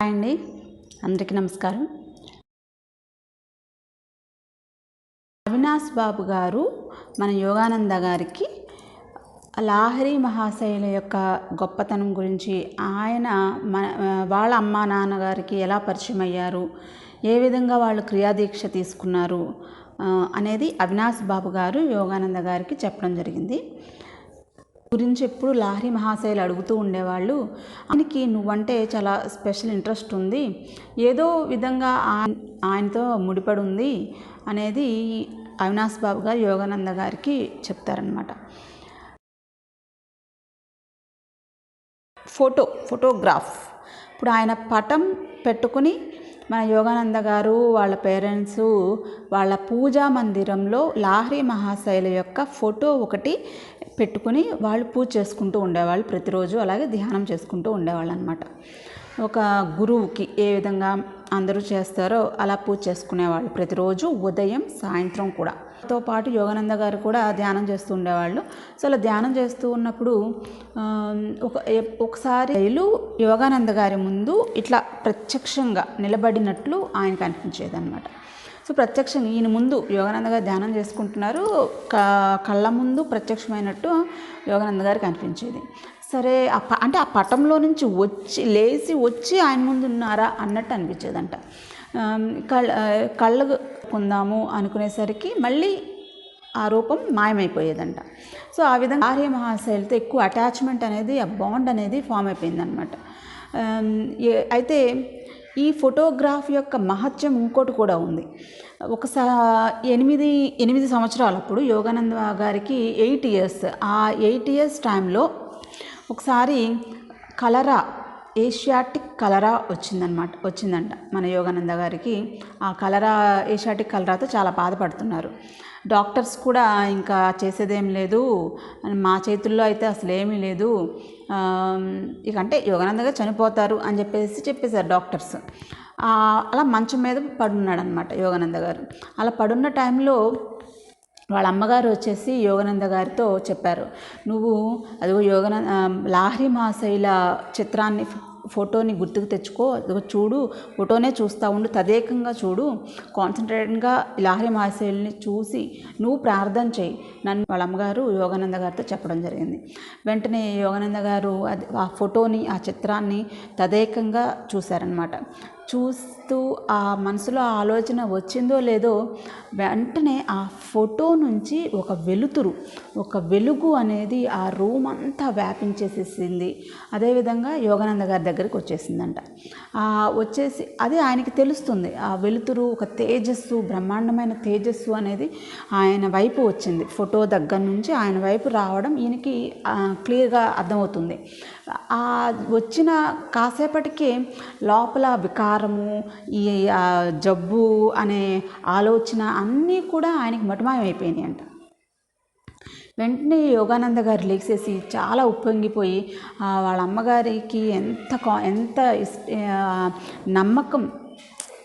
Hi అండి. అందరికీ నమస్కారం. అవినాష్ బాబు గారు మన యోగానంద గారికి లాహరి మహాశైల యొక్క గొప్పతనం గురించి ఆయన మన వాళ్ళ అమ్మా నాన్నగారికి ఎలా పరిచయం అయ్యారు ఏ విధంగా వాళ్ళు క్రియాదీక్ష తీసుకున్నారు అనేది అవినాష్ బాబు గారు యోగానంద గారికి చెప్పడం జరిగింది. గురించి ఎప్పుడు లహరి మహాశయులు అడుగుతూ ఉండేవాళ్ళు ఆయనకి నువ్వంటే చాలా స్పెషల్ ఇంట్రెస్ట్ ఉంది. ఏదో విధంగా ఆయనతో ముడిపడి ఉంది అనేది అవినాష్ బాబు గారు యోగానంద గారికి చెప్తారనమాట ఫోటో ఫోటోగ్రాఫ్. ఇప్పుడు ఆయన పటం పెట్టుకుని మన యోగానంద గారు వాళ్ళ పేరెంట్స్ వాళ్ళ పూజా మందిరంలో లాహరి మహాశైల యొక్క ఫోటో ఒకటి పెట్టుకుని వాళ్ళు పూజ చేసుకుంటూ ఉండేవాళ్ళు ప్రతిరోజు. అలాగే ధ్యానం చేసుకుంటూ ఉండేవాళ్ళు అనమాట ఒక గురువుకి ఏ విధంగా అందరూ చేస్తారో అలా పూజ చేసుకునేవాళ్ళు. ప్రతిరోజు ఉదయం సాయంత్రం కూడా. తో పాటు యోగానంద గారు కూడా ధ్యానం చేస్తూ ఉండేవాళ్ళు. సో అలా ధ్యానం చేస్తూ ఉన్నప్పుడు ఒక ఒకసారి రైలు యోగానంద గారి ముందు ఇట్లా ప్రత్యక్షంగా నిలబడినట్లు ఆయనకు అనిపించేది అనమాట సో ప్రత్యక్షంగా ఈయన ముందు యోగానంద గారు ధ్యానం చేసుకుంటున్నారు. క- కళ్ళ ముందు ప్రత్యక్షమైనట్టు యోగానంద గారికి అనిపించేది. సరే ఆ అంటే ఆ పటంలో నుంచి వచ్చి లేచి వచ్చి ఆయన ముందు ఉన్నారా అన్నట్టు అనిపించేదంట. కళ్ళ కళ్ళు కొందాము అనుకునేసరికి మళ్ళీ ఆ రూపం మాయమైపోయేదంట. సో ఆ విధంగా ఆర్య మహాశైలితో ఎక్కువ అటాచ్మెంట్ అనేది ఆ బాండ్ అనేది ఫామ్ అయిపోయిందనమాట. అయితే ఈ ఫోటోగ్రాఫ్ యొక్క మహత్యం ఇంకోటి కూడా ఉంది. ఒకసారి ఎనిమిది ఎనిమిది సంవత్సరాలప్పుడు యోగానంద గారికి ఎయిట్ ఇయర్స్ ఆ ఎయిట్ ఇయర్స్ టైంలో ఒకసారి కలరా ఏషియాటిక్ కలరా వచ్చిందనమాట వచ్చిందంట మన యోగానంద గారికి. ఆ కలరా ఏషియాటిక్ కలరాతో చాలా బాధపడుతున్నారు. డాక్టర్స్ కూడా ఇంకా చేసేదేం లేదు. మా చేతుల్లో అయితే అసలు ఏమీ లేదు. ఇక అంటే యోగానంద గారు చనిపోతారు అని చెప్పేసి చెప్పేశారు డాక్టర్స్. అలా మంచం మీద పడున్నాడు అనమాట యోగానంద గారు. అలా పడున్న టైంలో వాళ్ళ అమ్మగారు వచ్చేసి యోగానంద గారితో చెప్పారు. నువ్వు అదిగో యోగానంద లాహరి మహాశైల చిత్రాన్ని ఫోటోని గుర్తుకు తెచ్చుకో. అదిగో చూడు ఫోటోనే చూస్తూ ఉండు తదేకంగా చూడు. కాన్సన్ట్రేటెడ్గా లాహరి మహాశైలిని చూసి నువ్వు ప్రార్థన చేయి. నన్ను వాళ్ళ అమ్మగారు యోగానంద గారితో చెప్పడం జరిగింది. వెంటనే యోగానంద గారు అది ఆ ఫోటోని ఆ చిత్రాన్ని తదేకంగా చూశారనమాట చూస్తూ ఆ మనసులో ఆలోచన వచ్చిందో లేదో వెంటనే ఆ ఫోటో నుంచి ఒక వెలుతురు ఒక వెలుగు అనేది ఆ రూమ్ అంతా వ్యాపించేసేసింది. అదేవిధంగా యోగానంద గారి దగ్గరికి వచ్చేసిందంట. వచ్చేసి అదే ఆయనకి తెలుస్తుంది. ఆ వెలుతురు ఒక తేజస్సు బ్రహ్మాండమైన తేజస్సు అనేది ఆయన వైపు వచ్చింది. ఫోటో దగ్గర నుంచి ఆయన వైపు రావడం ఈయనకి క్లియర్గా అర్థమవుతుంది. ఆ వచ్చిన కాసేపటికే లోపల వికారము ఈ జబ్బు అనే ఆలోచన అన్నీ కూడా ఆయనకి మటుమాయం అయిపోయినాయి అంట వెంటనే యోగానంద గారు లేచేసి చాలా ఉప్పొంగిపోయి వాళ్ళ అమ్మగారికి ఎంత కా- ఎంత ఇస్- నమ్మకం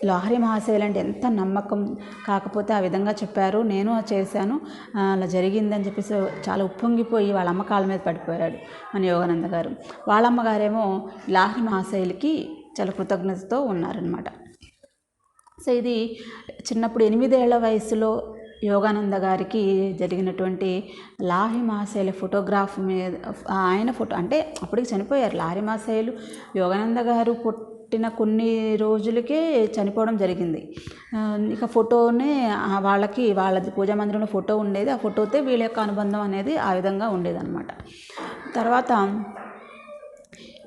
లాహరి మహాశైలు అంటే ఎంత నమ్మకం కాకపోతే ఆ విధంగా చెప్పారు. నేను చేశాను. అలా జరిగిందని చెప్పేసి చాలా ఉప్పొంగిపోయి వాళ్ళ అమ్మ కాళ్ళ మీద పడిపోయాడు మన యోగానంద గారు. వాళ్ళ అమ్మగారేమో లాహరి మహాశైలికి చాలా కృతజ్ఞతతో ఉన్నారనమాట సో ఇది చిన్నప్పుడు ఎనిమిదేళ్ళ వయసులో యోగానంద గారికి జరిగినటువంటి లాహి మహాశైల ఫోటోగ్రాఫ్ మీద ఆయన ఫోటో అంటే అప్పటికి చనిపోయారు. లాహి మహాశైలు యోగానంద గారు పుట్టిన కొన్ని రోజులకే చనిపోవడం జరిగింది. ఇక ఫోటోనే వాళ్ళకి వాళ్ళది పూజా మందిరంలో ఫోటో ఉండేది. ఆ ఫోటోతో వీళ్ళ యొక్క అనుబంధం అనేది ఆ విధంగా ఉండేదన్నమాట. తర్వాత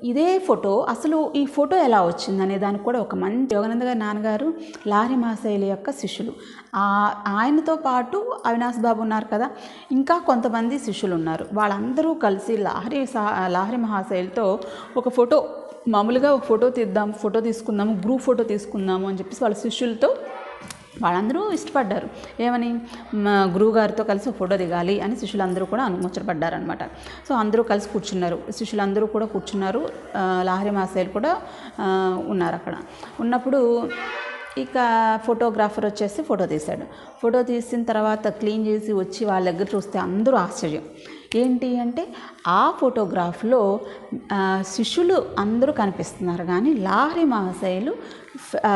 ఇదే ఫోటో అసలు ఈ ఫోటో ఎలా వచ్చింది అనే దానికి కూడా ఒక మంచి యోగానంద గారి నాన్నగారు లాహరి మహాశైలి యొక్క శిష్యులు. ఆ- ఆయనతో పాటు అవినాష్ బాబు ఉన్నారు కదా ఇంకా కొంతమంది శిష్యులు ఉన్నారు. వాళ్ళందరూ కలిసి లాహరి సా- లాహరి మహాశైలితో ఒక ఫోటో మామూలుగా ఒక ఫోటో తీద్దాం ఫోటో తీసుకుందాము గ్రూప్ ఫోటో తీసుకుందాము అని చెప్పేసి వాళ్ళ శిష్యులతో వాళ్ళందరూ ఇష్టపడ్డారు. ఏమని? మా గురువు గారితో కలిసి ఫోటో దిగాలి అని శిష్యులందరూ కూడా అనుమోచపడ్డారనమాట సో అందరూ కలిసి కూర్చున్నారు. శిష్యులందరూ కూడా కూర్చున్నారు. లహరి లాహరి మాసేలు కూడా ఉన్నారు అక్కడ. ఉన్నప్పుడు ఇక ఫోటోగ్రాఫర్ వచ్చేసి ఫోటో తీశాడు. ఫోటో తీసిన తర్వాత క్లీన్ చేసి వచ్చి వాళ్ళ దగ్గర చూస్తే అందరూ ఆశ్చర్యం. ఏంటి అంటే ఆ ఫోటోగ్రాఫ్లో శిష్యులు అందరూ కనిపిస్తున్నారు కానీ లాహరి మహాశయులు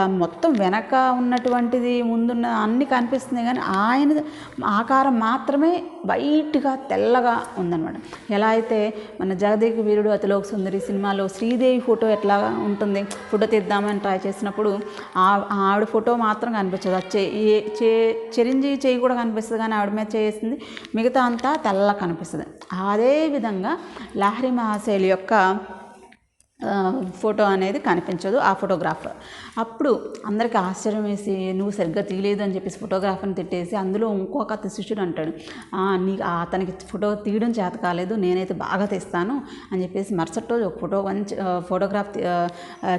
మొత్తం వెనక ఉన్నటువంటిది ముందున్న అన్నీ కనిపిస్తున్నాయి కానీ ఆయన ఆకారం మాత్రమే వైట్గా తెల్లగా ఉందన్నమాట. ఎలా అయితే మన జగదేక వీరుడు అతిలోక సుందరి సినిమాలో శ్రీదేవి ఫోటో ఎట్లా ఉంటుంది ఫోటో తీద్దామని ట్రై చేసినప్పుడు ఆ ఆవిడ ఫోటో మాత్రం కనిపించదు. ఆ చే ఏ- చే చిరంజీవి చేయి కూడా కనిపిస్తుంది కానీ ఆవిడ మీద చేసింది మిగతా అంతా తెల్ల కనిపిస్తుంది. అదే విధంగా లహరి మహాశైలి యొక్క ఫోటో అనేది కనిపించదు ఆ ఫోటోగ్రాఫర్. అప్పుడు అందరికీ ఆశ్చర్యం వేసి నువ్వు సరిగ్గా తీయలేదు అని చెప్పేసి ఫోటోగ్రాఫర్ని తిట్టేసి అందులో ఇంకొక శిష్యుడు అంటాడు నీ అతనికి ఫోటో తీయడం చేత కాలేదు నేనైతే బాగా తీస్తాను అని చెప్పేసి మరుసటి రోజు ఒక ఫోటో మంచి ఫోటోగ్రాఫ్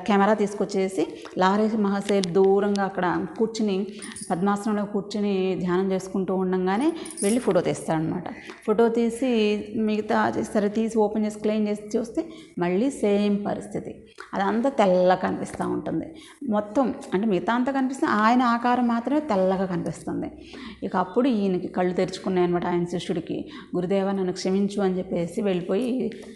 కెమెరా తీసుకొచ్చేసి లారీ మహాశైలు దూరంగా అక్కడ కూర్చుని పద్మాసనంలో కూర్చుని ధ్యానం చేసుకుంటూ ఉండంగానే వెళ్ళి ఫోటో తీస్తాడనమాట. ఫోటో తీసి మిగతా సరే తీసి ఓపెన్ చేసి క్లెయిమ్ చేసి చూస్తే మళ్ళీ సేమ్ పరిస్థితి. అదంతా తెల్లగా కనిపిస్తూ ఉంటుంది. మొత్తం అంటే మిగతా అంతా కనిపిస్తుంది ఆయన ఆకారం మాత్రమే తెల్లగా కనిపిస్తుంది. ఇక అప్పుడు ఈయనకి కళ్ళు తెరుచుకున్నాయి అనమాట ఆయన శిష్యుడికి. గురుదేవ నన్ను క్షమించు అని చెప్పేసి వెళ్ళిపోయి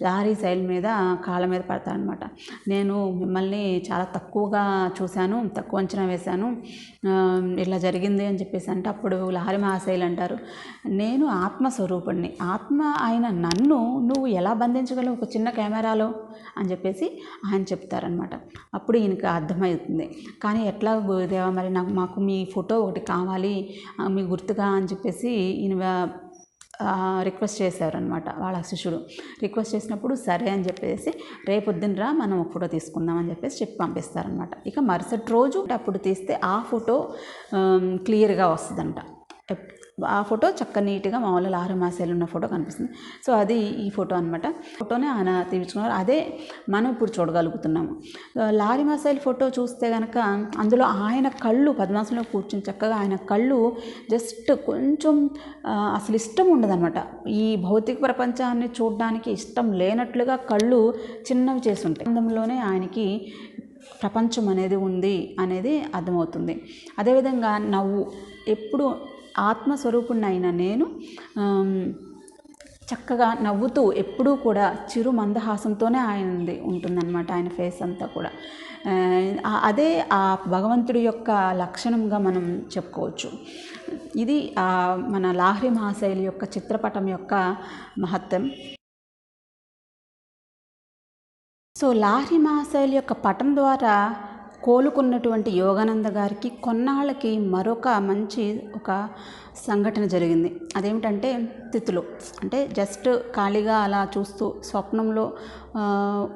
లారీ శైలి మీద కాళ్ళ మీద పడతాడనమాట నేను మిమ్మల్ని చాలా తక్కువగా చూశాను తక్కువ అంచనా వేశాను. ఇలా జరిగింది అని చెప్పేసి అంటే అప్పుడు లహరి మహాశైలు అంటారు. నేను ఆత్మస్వరూపుణ్ణి. ఆత్మ అయిన నన్ను నువ్వు ఎలా బంధించగలవు? ఒక చిన్న కెమెరాలో అని చెప్పేసి ఆయన చెప్తారనమాట అప్పుడు ఈయనకి అర్థమవుతుంది. కానీ ఎట్లా గురుదేవా మరి నాకు మాకు మీ ఫోటో ఒకటి కావాలి మీ గుర్తుగా అని చెప్పేసి ఈయన రిక్వెస్ట్ చేశారనమాట వాళ్ళ శిష్యుడు. రిక్వెస్ట్ చేసినప్పుడు సరే అని చెప్పేసి రేపొద్దున రా మనం ఒక ఫోటో తీసుకుందాం అని చెప్పేసి చెప్పి పంపిస్తారనమాట ఇక మరుసటి రోజు అప్పుడు తీస్తే ఆ ఫోటో క్లియర్గా వస్తుందంట. ఆ ఫోటో చక్క నీట్గా మామూలు లారీ మాసాలు ఉన్న ఫోటో కనిపిస్తుంది. సో అది ఈ ఫోటో అనమాట ఫోటోనే ఆయన తీర్చుకున్నారు. అదే మనం ఇప్పుడు చూడగలుగుతున్నాము. ఆ, లారీ ఫోటో చూస్తే కనుక అందులో ఆయన కళ్ళు పద్మాసనంలో కూర్చుని చక్కగా ఆయన కళ్ళు జస్ట్ కొంచెం అసలు ఇష్టం ఉండదన్నమాట. ఈ భౌతిక ప్రపంచాన్ని చూడడానికి ఇష్టం లేనట్లుగా కళ్ళు చిన్నవి చేసి ఉంటాయి అందంలోనే ఆయనకి ప్రపంచం అనేది ఉంది అనేది అర్థమవుతుంది. అదేవిధంగా నవ్వు. ఎప్పుడు ఆత్మస్వరూపుణ్ణైన అయిన నేను చక్కగా నవ్వుతూ ఎప్పుడూ కూడా చిరు మందహాసంతోనే ఆయనది ఉంటుందన్నమాట ఆయన ఫేస్ అంతా కూడా. అదే ఆ భగవంతుడి యొక్క లక్షణంగా మనం చెప్పుకోవచ్చు. ఇది మన లాహ్రి మహాశైలి యొక్క చిత్రపటం యొక్క మహత్వం సో లాహ్రి మహాశైలి యొక్క పటం ద్వారా కోలుకున్నటువంటి యోగానంద గారికి కొన్నాళ్ళకి మరొక మంచి ఒక సంఘటన జరిగింది. అదేమిటంటే తిథులు అంటే జస్ట్ ఖాళీగా అలా చూస్తూ స్వప్నంలో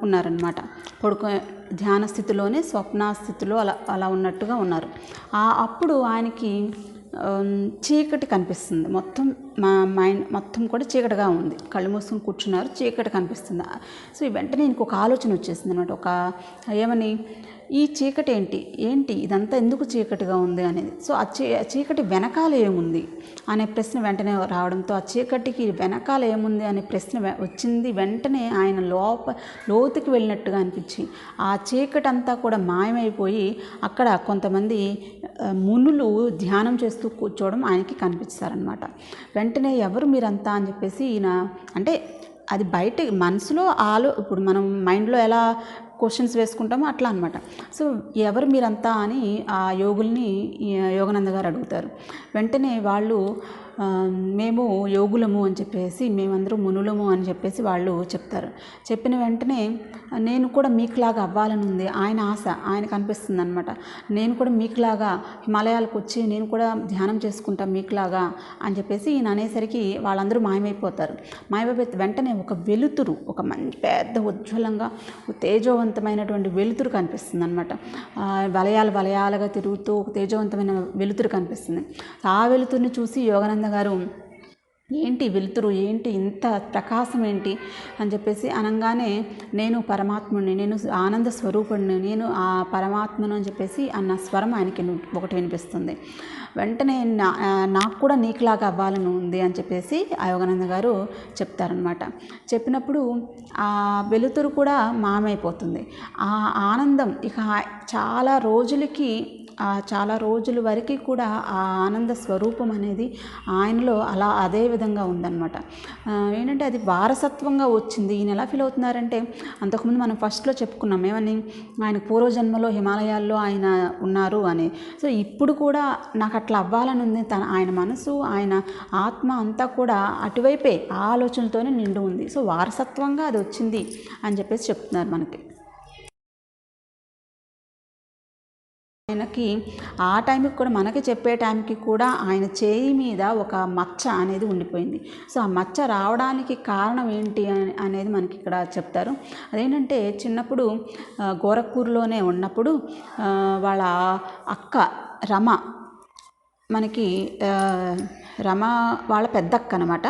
ఉన్నారనమాట పడుకో ధ్యాన స్థితిలోనే స్వప్న స్థితిలో అలా అలా ఉన్నట్టుగా ఉన్నారు. ఆ అప్పుడు ఆయనకి చీకటి కనిపిస్తుంది. మొత్తం మా మైండ్ మొత్తం కూడా చీకటిగా ఉంది. కళ్ళు మూసుకొని కూర్చున్నారు చీకటి కనిపిస్తుంది. సో ఈ వెంటనే ఇంకొక ఆలోచన వచ్చేసింది అనమాట ఒక ఏమని ఈ చీకటి ఏంటి? ఏంటి ఇదంతా ఎందుకు చీకటిగా ఉంది అనేది. సో ఆ చీ చీకటి వెనకాల ఏముంది? అనే ప్రశ్న వెంటనే రావడంతో ఆ చీకటికి వెనకాల ఏముంది అనే ప్రశ్న వచ్చింది వెంటనే ఆయన లోప లోతుకి వెళ్ళినట్టుగా అనిపించి ఆ చీకటి అంతా కూడా మాయమైపోయి అక్కడ కొంతమంది మునులు ధ్యానం చేస్తూ కూర్చోవడం ఆయనకి కనిపిస్తారనమాట వెంటనే ఎవరు మీరంతా అని చెప్పేసి ఈయన అంటే అది బయట మనసులో ఆలో ఇప్పుడు మనం మైండ్లో ఎలా క్వశ్చన్స్ వేసుకుంటామో అట్లా అనమాట సో ఎవరు మీరంతా అని ఆ యోగుల్ని యోగానంద గారు అడుగుతారు. వెంటనే వాళ్ళు మేము యోగులము అని చెప్పేసి మేమందరూ మునులము అని చెప్పేసి వాళ్ళు చెప్తారు. చెప్పిన వెంటనే నేను కూడా మీకులాగా అవ్వాలని ఉంది. ఆయన ఆశ ఆయనకు అనిపిస్తుంది అనమాట నేను కూడా మీకులాగా హిమాలయాలకు వచ్చి నేను కూడా ధ్యానం చేసుకుంటా మీకులాగా అని చెప్పేసి ఈయన అనేసరికి వాళ్ళందరూ మాయమైపోతారు. మాయమైపోయి వెంటనే ఒక వెలుతురు ఒక మంచి పెద్ద ఉజ్వలంగా తేజోవంతమైనటువంటి వెలుతురు కనిపిస్తుంది అనమాట వలయాలు వలయాలుగా తిరుగుతూ ఒక తేజవంతమైన వెలుతురు కనిపిస్తుంది. ఆ వెలుతురుని చూసి యోగానంద గారు ఏంటి వెలుతురు? ఏంటి ఇంత ప్రకాశం ఏంటి? అని చెప్పేసి అనగానే నేను పరమాత్ముడిని నేను ఆనంద స్వరూపుడిని నేను ఆ పరమాత్మను అని చెప్పేసి అన్న స్వరం ఆయనకి ఒకటి వినిపిస్తుంది. వెంటనే నా నాకు కూడా నీకులాగా అవ్వాలని ఉంది అని చెప్పేసి ఆ యోగానంద గారు చెప్తారనమాట చెప్పినప్పుడు ఆ వెలుతురు కూడా మామైపోతుంది ఆ ఆనందం ఇక చాలా రోజులకి చాలా రోజుల వరకు కూడా ఆ ఆనంద స్వరూపం అనేది ఆయనలో అలా అదే విధంగా ఉందన్నమాట. ఏంటంటే అది వారసత్వంగా వచ్చింది. ఈయన ఎలా ఫీల్ అవుతున్నారంటే అంతకుముందు మనం ఫస్ట్లో చెప్పుకున్నాం ఏమని? ఆయన పూర్వజన్మలో హిమాలయాల్లో ఆయన ఉన్నారు అని. సో ఇప్పుడు కూడా నాకు అట్లా అవ్వాలని ఉంది. తన ఆయన మనసు ఆయన ఆత్మ అంతా కూడా అటువైపే ఆలోచనలతోనే నిండు ఉంది. సో వారసత్వంగా అది వచ్చింది అని చెప్పేసి చెప్తున్నారు మనకి. ఆయనకి ఆ టైంకి కూడా మనకి చెప్పే టైంకి కూడా ఆయన చేయి మీద ఒక మచ్చ అనేది ఉండిపోయింది. సో ఆ మచ్చ రావడానికి కారణం ఏంటి అని అనేది మనకి ఇక్కడ చెప్తారు. అదేంటంటే చిన్నప్పుడు గోరఖ్పూర్లోనే ఉన్నప్పుడు వాళ్ళ అక్క రమ మనకి రమ వాళ్ళ పెద్దక్క అనమాట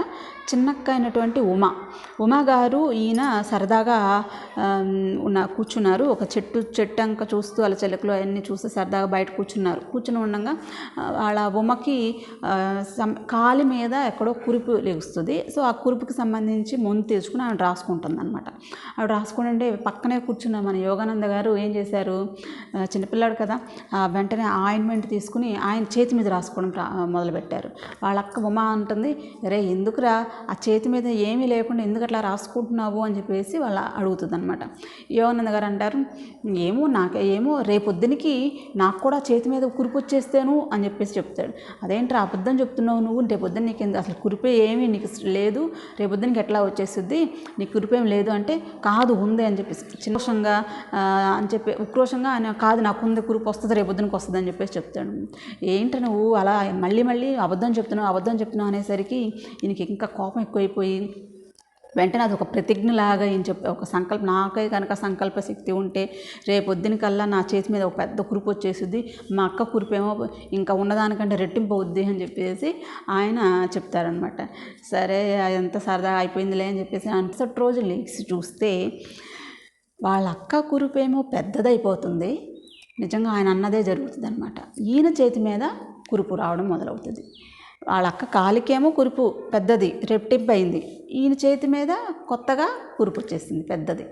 చిన్నక్క అయినటువంటి ఉమ ఉమాగారు ఈయన సరదాగా ఉన్న కూర్చున్నారు. ఒక చెట్టు చెట్టంక చూస్తూ వాళ్ళ చెలకలు అవన్నీ చూస్తూ సరదాగా బయట కూర్చున్నారు. కూర్చుని ఉండగా వాళ్ళ ఉమకి సం- కాలి మీద ఎక్కడో కురుపు లెగుస్తుంది. సో ఆ కురుపుకి సంబంధించి మొంతు తీసుకుని ఆవిడ రాసుకుంటుంది అనమాట ఆవిడ రాసుకుంటుంటే పక్కనే కూర్చున్న మన యోగానంద గారు. ఏం చేశారు? చిన్నపిల్లాడు కదా ఆ, వెంటనే ఆయింట్మెంట్ తీసుకుని ఆయన చేతి మీద రాసుకోవడం మొదలుపెట్టారు. వాళ్ళ అక్క ఉమా అంటుంది రే ఎందుకురా? ఆ చేతి మీద ఏమీ లేకుండా ఎందుకు అట్లా రాసుకుంటున్నావు అని చెప్పేసి వాళ్ళ అడుగుతుంది అనమాట యోగానంద గారు అంటారు ఏమో నాకు ఏమో రేపొద్దునికి నాకు కూడా చేతి మీద కురుపు వచ్చేస్తేను అని చెప్పేసి చెప్తాడు. అదేంట్రా అబద్ధం చెప్తున్నావు నువ్వు? రేపొద్దున నీకు ఎందుకు అసలు కురిపే ఏమీ నీకు లేదు. రేపొద్దునికి ఎట్లా వచ్చేస్తుంది? నీకు కురిపేం లేదు అంటే కాదు ఉంది అని చెప్పేసి చిన్నోషంగా అని చెప్పి ఉక్రోషంగా ఆయన కాదు నాకు ఉంది కురుపు వస్తుంది రేపొద్దునికి వస్తుంది అని చెప్పేసి చెప్తాడు. ఏంట నువ్వు అలా మళ్ళీ మళ్ళీ అబద్ధం చెప్తున్నావు అబద్ధం చెప్తున్నావు అనేసరికి ఈయనకి ఇంకా కోపం ఎక్కువైపోయి వెంటనే అది ఒక ప్రతిజ్ఞలాగా ఏం చెప్పి ఒక సంకల్ప నాకే కనుక సంకల్ప శక్తి ఉంటే రేపొద్దున కల్లా నా చేతి మీద ఒక పెద్ద కురుపు వచ్చేసింది మా అక్క కురుపేమో ఇంకా ఉన్నదానికంటే రెట్టింపు అవుద్ది అని చెప్పేసి ఆయన చెప్తారనమాట సరే ఎంత సరదా అయిపోయిందిలే అని చెప్పేసి అంతటి రోజు లేచి చూస్తే వాళ్ళ అక్క కురిపేమో పెద్దదైపోతుంది. నిజంగా ఆయన అన్నదే జరుగుతుంది అనమాట ఈయన చేతి మీద కురుపు రావడం మొదలవుతుంది. వాళ్ళ అక్క కాలికేమో కురుపు పెద్దది రెట్టింపు అయింది. ఈయన చేతి మీద కొత్తగా కురుపు వచ్చేసింది పెద్దది.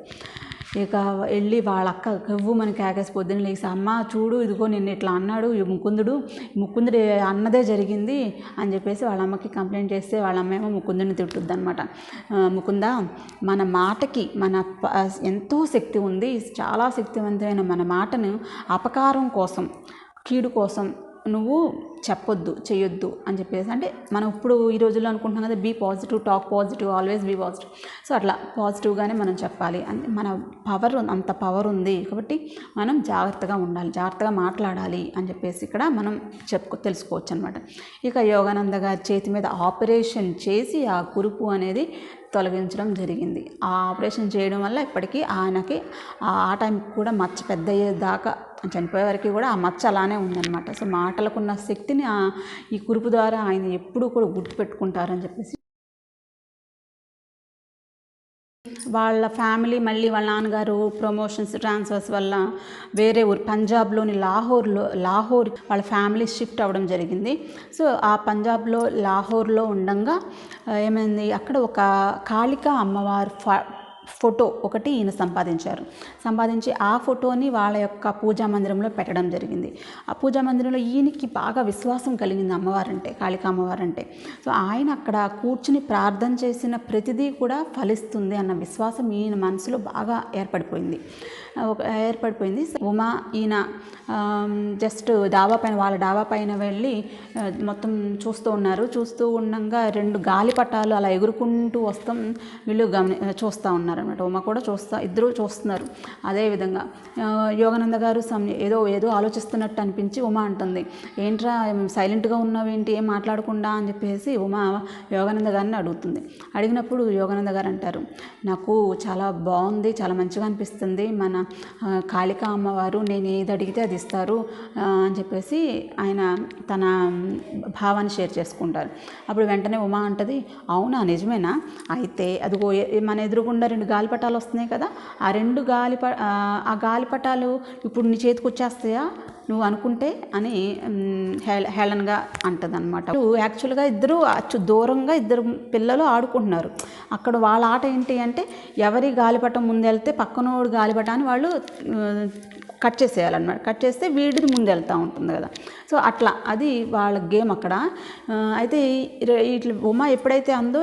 ఇక వెళ్ళి వాళ్ళ అక్క కవ్వు మనకి కేకేసి పొద్దున్న లేచి అమ్మ చూడు ఇదిగో నిన్న ఇట్లా అన్నాడు ఈ ముకుందుడు ముకుందుడు అన్నదే జరిగింది అని చెప్పేసి వాళ్ళ అమ్మకి కంప్లైంట్ చేస్తే వాళ్ళ అమ్మ ఏమో ముకుందుని తిట్టుద్ది అనమాట ముకుంద మన మాటకి మన ఎంతో శక్తి ఉంది చాలా శక్తివంతమైన మన మాటను అపకారం కోసం కీడు కోసం నువ్వు చెప్పొద్దు చేయొద్దు అని చెప్పేసి. అంటే మనం ఇప్పుడు ఈ రోజుల్లో అనుకుంటున్నాం కదా be positive talk positive always be positive so అట్లా పాజిటివ్గానే మనం చెప్పాలి. అంటే మన పవర్ అంత పవర్ ఉంది కాబట్టి మనం జాగ్రత్తగా ఉండాలి జాగ్రత్తగా మాట్లాడాలి అని చెప్పేసి ఇక్కడ మనం చెప్పుకో తెలుసుకోవచ్చు అనమాట ఇక యోగానంద గారి చేతి మీద ఆపరేషన్ చేసి ఆ కురుపు అనేది తొలగించడం జరిగింది. ఆ ఆపరేషన్ చేయడం వల్ల ఇప్పటికీ ఆయనకి ఆ ఆ టైంకి కూడా మచ్చ పెద్ద అయ్యేదాకా చనిపోయే వరకు కూడా ఆ మచ్చ అలానే ఉందన్నమాట. సో మాటలకున్న శక్తిని ఈ కురుపు ద్వారా ఆయన ఎప్పుడూ కూడా గుర్తుపెట్టుకుంటారని చెప్పేసి వాళ్ళ ఫ్యామిలీ మళ్ళీ వాళ్ళ నాన్నగారు ప్రమోషన్స్ ట్రాన్స్ఫర్స్ వల్ల వేరే ఊరు పంజాబ్లోని లాహోర్లో లాహోర్ వాళ్ళ ఫ్యామిలీ షిఫ్ట్ అవ్వడం జరిగింది. సో ఆ పంజాబ్లో లాహోర్లో ఉండంగా ఏమైంది అక్కడ ఒక కాళికా అమ్మవారు ఫ ఫోటో ఒకటి ఈయన సంపాదించారు. సంపాదించి ఆ ఫోటోని వాళ్ళ యొక్క పూజా మందిరంలో పెట్టడం జరిగింది. ఆ పూజా మందిరంలో ఈయనకి బాగా విశ్వాసం కలిగింది అమ్మవారంటే కాళికా అమ్మవారంటే. సో ఆయన అక్కడ కూర్చుని ప్రార్థన చేసిన ప్రతిదీ కూడా ఫలిస్తుంది అన్న విశ్వాసం ఈయన మనసులో బాగా ఏర్పడిపోయింది. ఏర్పడిపోయింది. ఉమా ఈయన జస్ట్ డాబా పైన వాళ్ళ డాబా పైన వెళ్ళి మొత్తం చూస్తూ ఉన్నారు. చూస్తూ ఉండగా రెండు గాలిపటాలు అలా ఎగురుకుంటూ వస్తాం. వీళ్ళు గమని చూస్తూ ఉన్నారు అనమాట ఉమా కూడా చూస్తా ఇద్దరు చూస్తున్నారు. అదేవిధంగా యోగానంద గారు సమ్ ఏదో ఏదో ఆలోచిస్తున్నట్టు అనిపించి ఉమా అంటుంది. ఏంట్రా సైలెంట్గా ఉన్నావేంటి ఏం మాట్లాడకుండా? అని చెప్పేసి ఉమా యోగానంద గారిని అడుగుతుంది. అడిగినప్పుడు యోగానంద గారు అంటారు నాకు చాలా బాగుంది చాలా మంచిగా అనిపిస్తుంది. మన కాళికా అమ్మవారు నేను ఏది అడిగితే అది ఇస్తారు అని చెప్పేసి ఆయన తన భావాన్ని షేర్ చేసుకుంటారు. అప్పుడు వెంటనే ఉమా అంటది అవునా నిజమేనా? అయితే అదిగో మన ఎదురుగుండా రెండు గాలిపటాలు వస్తున్నాయి కదా ఆ రెండు గాలిప ఆ, ఆ గాలిపటాలు ఇప్పుడు నీ చేతికి వచ్చేస్తాయా? నువ్వు అనుకుంటే అని హే హేళనగా అంటది అనమాట యాక్చువల్గా ఇద్దరు అచ్చు దూరంగా ఇద్దరు పిల్లలు ఆడుకుంటున్నారు అక్కడ వాళ్ళ ఆట ఏంటి అంటే ఎవరి గాలిపటం ముందెళ్తే పక్కనోడు గాలిపటాన్ని వాళ్ళు కట్ చేసేయాలన్నమాట కట్ చేస్తే వీడిది ముందు వెళ్తూ ఉంటుంది కదా సో అట్లా అది వాళ్ళ గేమ్ అక్కడ అయితే ఇట్లా ఉమ ఎప్పుడైతే అందో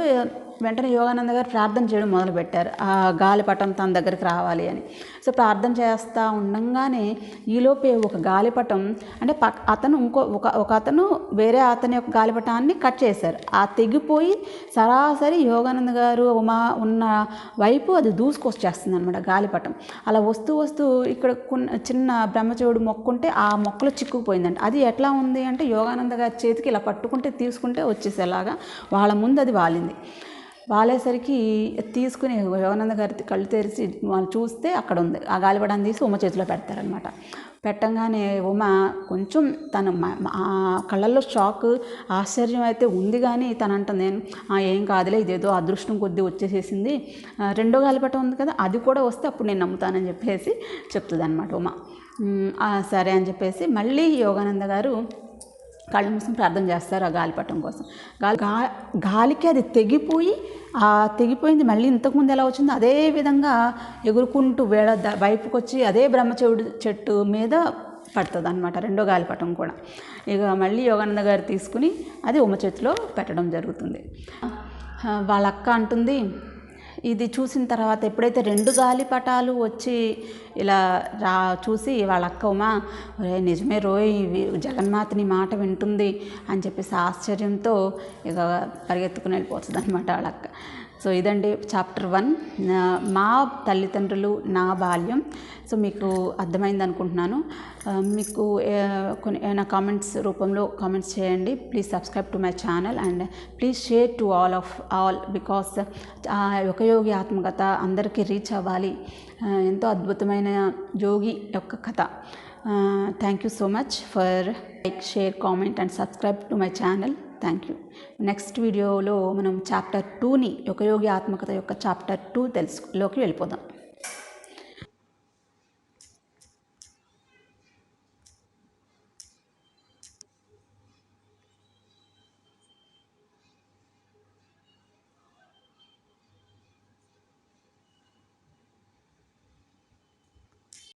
వెంటనే యోగానంద గారు ప్రార్థన చేయడం మొదలుపెట్టారు. ఆ గాలిపటం తన దగ్గరికి రావాలి అని. సో ప్రార్థన చేస్తూ ఉండంగానే ఈలోపే ఒక గాలిపటం అంటే పక్ అతను ఇంకో ఒక ఒక అతను వేరే అతని యొక్క గాలిపటాన్ని కట్ చేశారు. ఆ తెగిపోయి సరాసరి యోగానంద గారు ఉమా ఉన్న వైపు అది దూసుకొచ్చేస్తుంది అనమాట గాలిపటం. అలా వస్తూ వస్తూ ఇక్కడ కొన్న చిన్న బ్రహ్మచవుడు మొక్క ఉంటే ఆ మొక్కలో చిక్కుకుపోయిందంట. అది ఎట్లా ఉంది అంటే యోగానంద గారి చేతికి ఇలా పట్టుకుంటే తీసుకుంటే వచ్చేసేలాగా వాళ్ళ ముందు అది వాలింది. వాలేసరికి తీసుకుని యోగానంద గారి కళ్ళు తెరిచి వాళ్ళు చూస్తే అక్కడ ఉంది. ఆ గాలిపడాన్ని తీసి ఉమ చేతిలో పెడతారనమాట పెట్టంగానే ఉమ కొంచెం తన ఆ కళ్ళల్లో షాక్ ఆశ్చర్యం అయితే ఉంది కానీ తను అంటుంది నేను ఏం కాదులే ఇదేదో అదృష్టం కొద్దీ వచ్చేసేసింది. రెండో గాలిపటం ఉంది కదా అది కూడా వస్తే అప్పుడు నేను నమ్ముతానని చెప్పేసి చెప్తుంది అనమాట ఉమ సరే అని చెప్పేసి మళ్ళీ యోగానంద గారు కళ్ళు మూసుకుని ప్రార్థన చేస్తారు ఆ గాలిపటం కోసం. గాలి గా గాలికి అది తెగిపోయి ఆ తెగిపోయింది మళ్ళీ ఇంతకుముందు ఎలా వచ్చిందో అదే విధంగా ఎగురుకుంటూ వేళ ద- వైపుకి వచ్చి అదే బ్రహ్మచెవుడు చెట్టు మీద పడుతుంది అనమాట రెండో గాలిపటం కూడా. ఇక మళ్ళీ యోగానంద గారు తీసుకుని అది ఉమ్మ చేతిలో పెట్టడం జరుగుతుంది. వాళ్ళ అక్క అంటుంది ఇది చూసిన తర్వాత ఎప్పుడైతే రెండు గాలిపటాలు వచ్చి ఇలా రా చూసి వాళ్ళ అక్క ఉమా నిజమే రోయ్ జగన్మాతని మాట వింటుంది అని చెప్పేసి ఆశ్చర్యంతో ఇక పరిగెత్తుకుని వెళ్ళిపోతుంది అనమాట వాళ్ళక్క సో ఇదండి చాప్టర్ వన్ మా తల్లిదండ్రులు నా బాల్యం. సో మీకు అర్థమైంది అనుకుంటున్నాను. మీకు కొన్ని ఏమైనా కామెంట్స్ రూపంలో కామెంట్స్ చేయండి. Please subscribe to my channel and please share to all of all because ఒక యోగి ఆత్మకథ అందరికీ రీచ్ అవ్వాలి. ఎంతో అద్భుతమైన యోగి యొక్క కథ. Thank you so much for like share comment and subscribe to my channel thank you next వీడియోలో మనం చాప్టర్ టూని ఒక యోగి ఆత్మకథ యొక్క చాప్టర్ టూ తెలుసులోకి వెళ్ళిపోదాం.